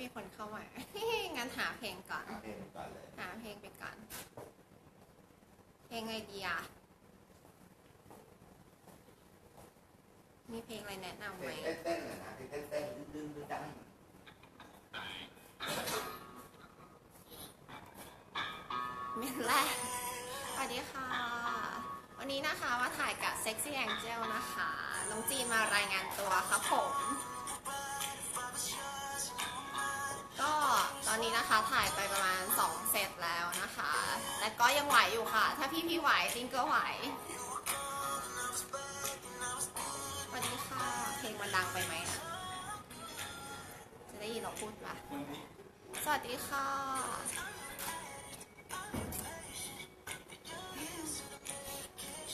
มีคนเข้ามา งั้นหาเพลงก่อน หาเพลงก่อนเลย หาเพลงไปก่อน เพลงไงดีอะ มีเพลงอะไรแนะนำเพไหลมงเต้นๆน่ะนะเพลงเต้นๆดึงๆดึงดังเมนแรกสวัสดีค่ะ วันนี้นะคะมาถ่ายกับ Sexy Angel นะคะ น้องจีนมารายงานตัวครับผม ตอนนี้นะคะถ่ายไปประมาณ 2 เซตแล้วนะคะแต่ก็ยังไหวอยู่ค่ะ ถ้าพี่พี่ไหวจินก็ไหวสวัสดีค่ะ เพลงมันดังไปไหมอะจะได้ยินเราพูดปะสวัสดีค่ะ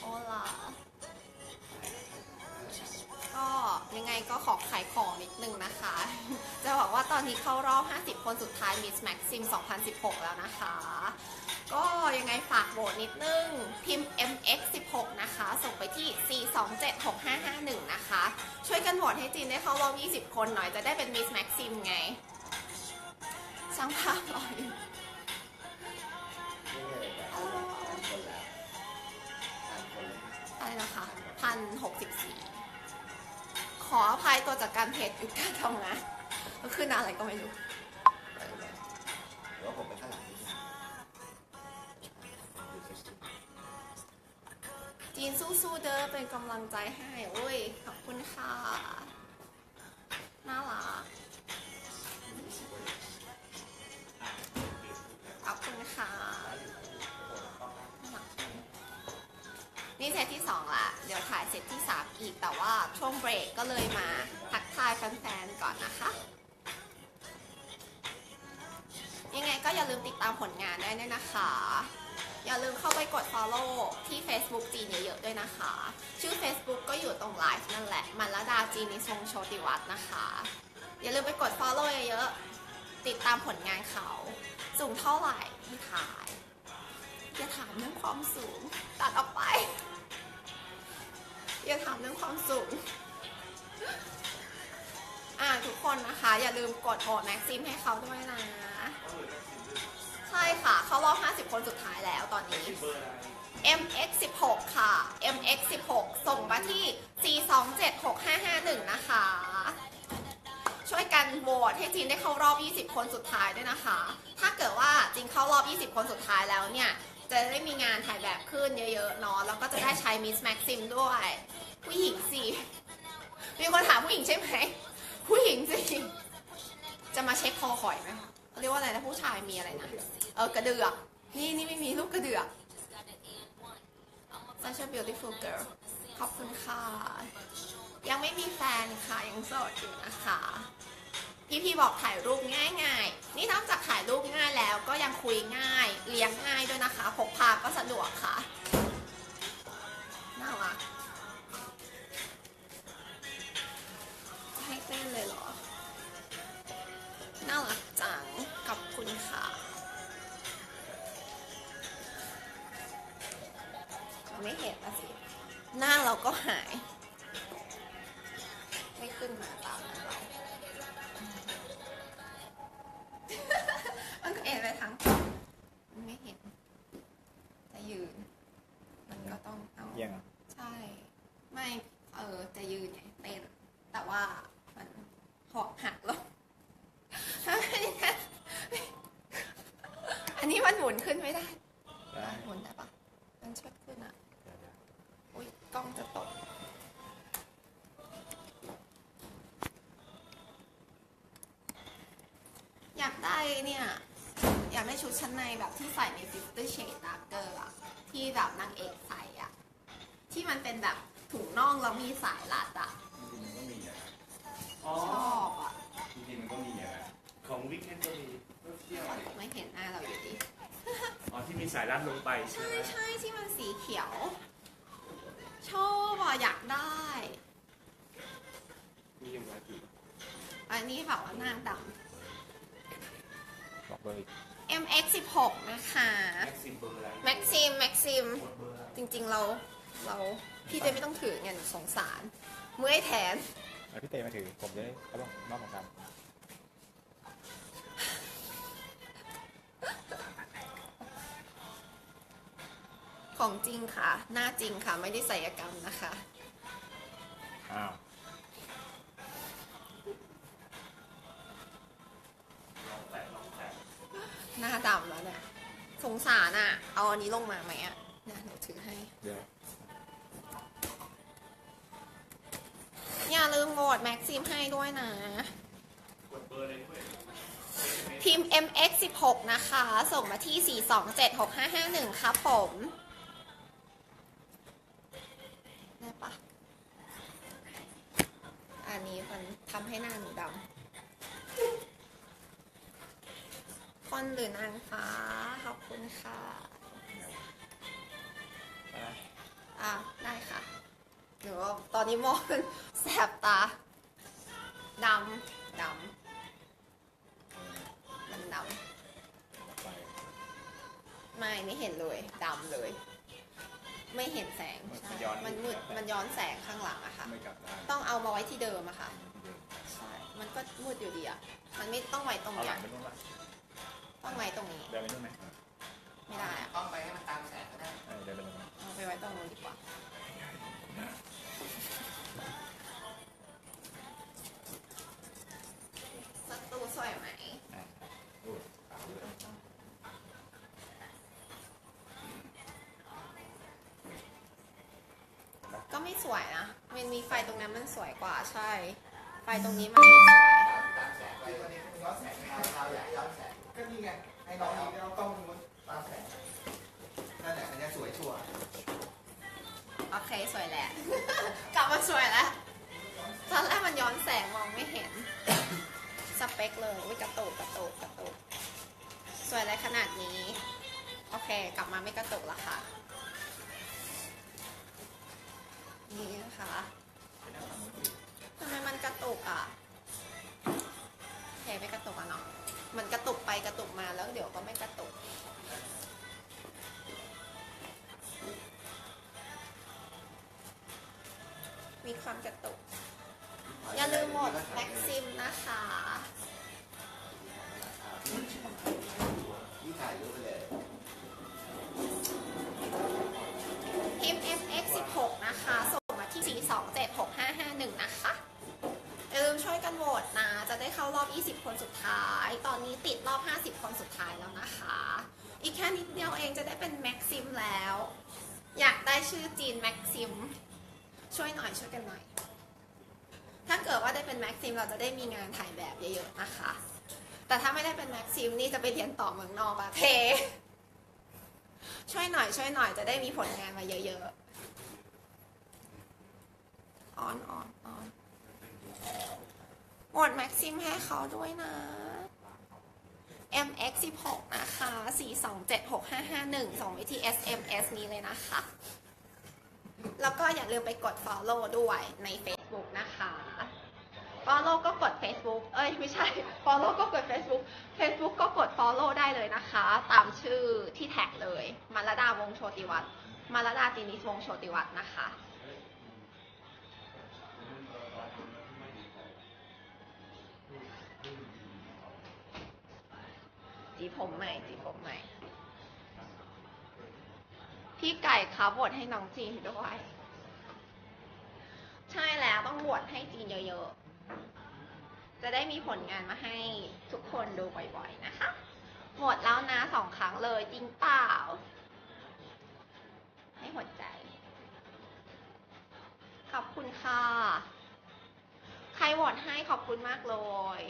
โอลา ก็ยังไงก็ขอขายของนิดนึงนะคะ จะบอกว่าตอนนี้เข้ารอบ 50 คนสุดท้าย Miss Maxim 2016 แล้วนะคะ ก็ยังไงฝากโหวตนิดนึง พิมพ์ MX16 นะคะ ส่งไปที่ 4276551 นะคะ ช่วยกันโหวตให้จีนได้เข้ารอบ 20 คนหน่อยจะได้เป็น Miss Maxim ไง ช่างภาพรออยู่ๆนี่เลยอะไรนะคะพันหกสิบสี่ ออภัยตัวจากการเพจหยุดการทำงานก็คือนานอะไรก็ไม่รู้หรือว่าผมไปข้างหลังนิดนึงจีนสู้ๆเด้อเป็นกำลังใจให้โอ้ยขอบคุณค่ะ เดี๋ยวถ่ายเซตที่ 3 อีก แต่ว่าช่วงเบรกก็เลยมาทักทายแฟนๆก่อนนะคะ ยังไงก็อย่าลืมติดตามผลงานได้ด้วยนะคะ อย่าลืมเข้าไปกด follow ที่ Facebook จีนเยอะๆด้วยนะคะ ชื่อ Facebook ก็อยู่ตรงไลฟ์นั่นแหละ มันละดาจีนิทรงโชติวัฒน์นะคะ อย่าลืมไปกด follow เยอะๆ ติดตามผลงานเขา สูงเท่าไหร่ไม่ถ่าย อย่าถามเรื่องความสูง ตัดออกไป อย่าถามเรื่องความสูงอ่าทุกคนนะคะ อย่าลืมกดโหวตแม็กซิมให้เขาด้วยนะ ใช่ค่ะ เข้ารอบ 50 คนสุดท้ายแล้วตอนนี้ MX 16 ค่ะ MX 16 ส่งมาที่ 4276551 นะคะ ช่วยกันโหวตให้จีนได้เข้ารอบ 20 คนสุดท้ายด้วยนะคะ ถ้าเกิดว่าจีนเข้ารอบ 20 คนสุดท้ายแล้วเนี่ย จะได้มีงานถ่ายแบบขึ้นเยอะๆเนาะแล้วก็จะได้ใช้ Miss Maxim ด้วย ผู้หญิงสิมีคนถามผู้หญิงใช่ไหมผู้หญิงสิจะมาเช็คคอหอยไหมเขาเรียกว่าอะไรนะผู้ชายมีอะไรนะเออกระเดือกนี่นี่ไม่มีรูปกระเดือก such a beautiful girl ขอบคุณค่ะ ยังไม่มีแฟนค่ะ ยังโสดอยู่นะคะ พี่พี่บอกถ่ายรูปง่ายๆ นี่นอกจากถ่ายรูปง่ายแล้วก็ยังคุยง่าย เลี้ยงง่ายด้วยนะคะ พกพาก็สะดวกค่ะ น่ารักให้เต้นเลยเหรอ น่ารักจังขอบคุณค่ะไม่เห็นนะสิหน้าเราก็หาย ไม่ขึ้นมาตามนั้นเรามันก็ อันนี้มันหมุนขึ้นไม่ได้ได้หมุนได้ปะมันเชิดขึ้นอะ อุ้ยกล้องจะตก อยากได้เนี่ย อยากได้ชุดชั้นในแบบที่ใส่ใน Fifty Shades Darker อะที่แบบนางเอกใส่อะที่มันเป็นแบบถุงน่องแล้วมีสายรัดอะ จริงๆมันก็มีอะนะอ๋อ ชอบอะ จริงๆมันก็มีอะนะของวิกเอนก็มีก็เที่ยวดิ ไม่เห็นหน้าเราอยู่ดี อ๋อที่มีสายรัดลงไปใช่ใช่ไหมใช่ที่มันสีเขียว ชอบอะอยากได้ มียังไงอยู่อันนี้แบบว่าหน้าดบอกเบอร์อีกำ MX 16นะคะ แม็กซิมเบอร์อะไร Maxim Maxim กดเบอร์อะไรจริงๆเราเราพี่เจไม่ต้องถือเงินสงสาร เมื่อยแทน แล้วพี่เต้มาถือ ผมจะได้เขาบอกมอบของกัน ของจริงค่ะ หน้าจริงค่ะ ไม่ได้ศัลยกรรมนะคะ อ้าวหน้าดำแล้วเนี่ย สงสารอะ เอาอันนี้ลงมาไหมอะเนี่ยหนูถือให้ เดี๋ยวอย่าลืมโหวตแม็กซิมให้ด้วยนะกดเบอร์เลยด้วยพิมพ์ MX 16 นะคะ ส่งมาที่ 4276551 ครับผม ได้ปะ อั นนี้มันทำให้หน้าหนูดำคนหรือนางฟ้าขอบคุณค่ะไปอะ ได้ค่ะ หนูว่าตอนนี้มองแสบตาดำดำมันดไปำไม่ไม่เห็นเลยดำเลย ไม่เห็นแสงใช่ย้อน มันมืดมันย้อนแสงข้างหลังอะค่ะ ไม่กลับได้ต้องเอามาไว้ที่เดิมอะค่ะ ใช่ มันก็มืดอยู่ดีอะมันไม่ต้องไว้ตรงเอาหเนี้ลัยงไปนู่นละต้องไว้ตรงนี้ เดินไปนู่นไหมไม่ได้อะต้องไปให้มันตามแสงก็ได้เออเดินไปตรงนั้นเอาไปไว้ตรงนู้นดีกว่าส ไม่สวยนะมันมีไฟตรงนั้นมันสวยกว่าใช่ ไฟตรงนี้มันไม่สวยตามแสงไปวันนี้ย้อนแสงเราเราอยากย้อนแสงก็นี่ไงให้น้องนี่เราต้องมุดตามแสงนั่นแหละอันนี้สวยชัวร์โอเคสวยแหละ กลับมาสวยแล้วตอนแรกมันย้อนแสงมองไม่เห็น สเปคเลยวิกระตุกกระตุกกระตุกสวยอะไรขนาดนี้ โอเค กลับมาไม่กระตุกละค่ะ นี่นะคะทำไมมันกระตุกอะโอเคไม่กระตุกอะเนาะมันกระตุกไปกระตุกมาแล้วเดี๋ยวก็ไม่กระตุกมีความกระตุก อย่าลืมหมดแม็กซิมนะคะพิมพ์ FX16 นะคะ 4276551 นะคะอย่าลืมช่วยกันโหวตนะ จะได้เข้ารอบ 20 คนสุดท้าย ตอนนี้ติดรอบ 50 คนสุดท้ายแล้วนะคะ อีกแค่นิดเดียวเองจะได้เป็นแม็กซิมแล้ว อยากได้ชื่อจีนแม็กซิม ช่วยหน่อยช่วยกันหน่อย ถ้าเกิดว่าได้เป็นแม็กซิมเราจะได้มีงานถ่ายแบบเยอะๆนะคะ แต่ถ้าไม่ได้เป็นแม็กซิมนี่จะไปเรียนต่อเมืองนอกอะเทช่วยหน่อยช่วยหน่อยจะได้มีผลงานมาเยอะๆ อนออนออนหมดแม็กซิมให้เขาด้วยนะ MX 16นะคะ 4276551ส่งไปที่ SMS นี้เลยนะคะ แล้วก็อย่าลืมไปกด follow ด้วยใน Facebook นะคะ follow ก็กด Facebook เอ้ยไม่ใช่ follow ก็กด Facebook Facebook ก็กด follow ได้เลยนะคะ ตามชื่อที่แท็กเลย มาลดาวงโชติวัฒน์มาลดาตินิสวงโชติวัฒน์นะคะ จีผมใหม่จีผมใหม่ พี่ไก่คะบทให้น้องจีนด้วย ใช่แล้วต้องบวชให้จีนเยอะๆ จะได้มีผลงานมาให้ทุกคนดูบ่อยๆนะคะ หมดแล้วนะสองครั้งเลยจริงเปล่า ให้หัวใจ ขอบคุณค่ะ ใครโหวตให้ขอบคุณมากเลย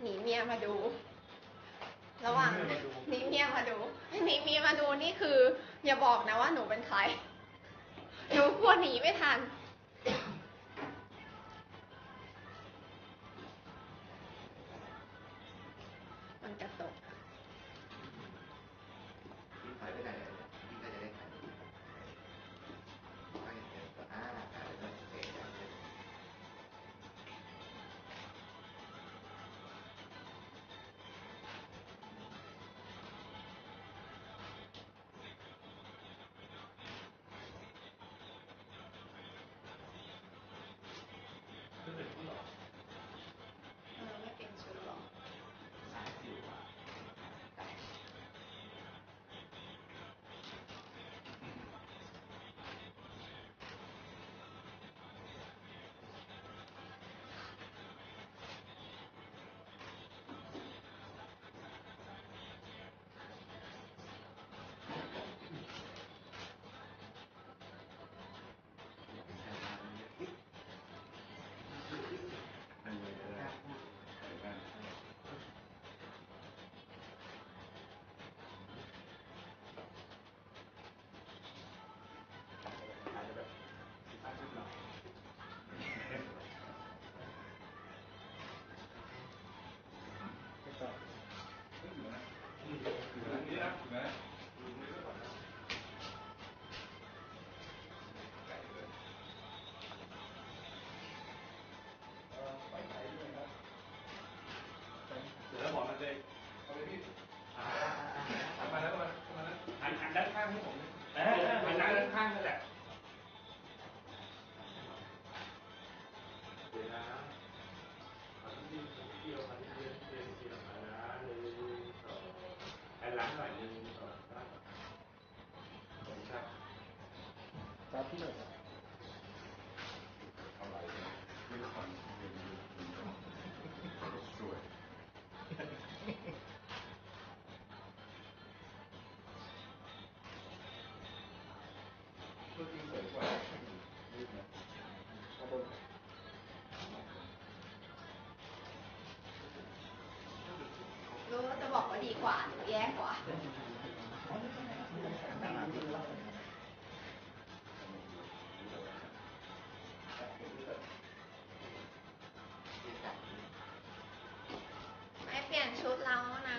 หนีเมียมาดู ระหว่างนีเมียมาดูนีเมียมาดูนี่คือ อย่าบอกนะว่าหนูเป็นใคร หนูกลัวหนีไม่ทัน ว่าหรือแย่กว่าไม่เปลี่ยนชุดแล้วนะ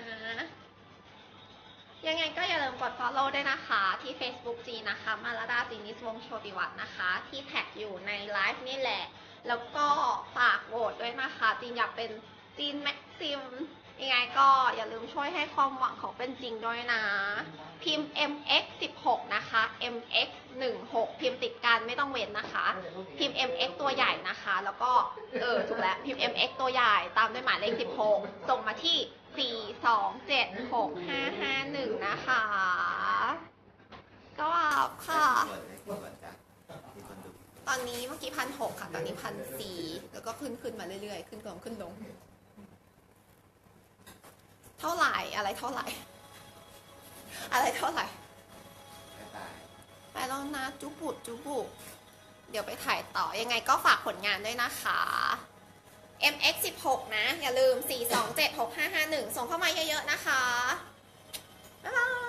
ยังไงก็อย่าลืมกด follow ด้วยนะคะ ที่ Facebook จีนะคะ มาลาดาจีนิสวงโชติวัฒนะคะ ที่แท็กอยู่ในไลฟ์นี่แหละ แล้วก็ฝากโหวตด้วยนะคะ จีนอยากเป็นจีนแม็กซิม ยังไงก็อย่าลืมช่วยให้ความหวังของเป็นจริงด้วยนะ พิมพ์ mx 16นะคะ mx 16พิมพ์ติดกันไม่ต้องเว้นนะคะ พิมพ์ mx ตัวใหญ่นะคะ แล้วก็เออถูกแล้วพิมพ์ mx ตัวใหญ่ตามด้วยหมายเลข16 ส่งมาที่ 4 2 7 6 5 5 1 นะคะ ก็ค่ะ ตอนนี้เมื่อกี้พันหกค่ะ ตอนนี้พันสี่แล้วก็ขึ้นขึ้นมาเรื่อยๆ ขึ้นลงขึ้นลง เท่าไหร่อะไรเท่าไหร่ อะไรเท่าไหร่ไปแล้วนะจุบุจุบุเดี๋ยวไปถ่ายต่อยังไงก็ฝากผลงานด้วยนะคะ MX 16นะ อย่าลืม 4276551 ส่งเข้ามาเยอะๆนะคะ บ๊ายบาย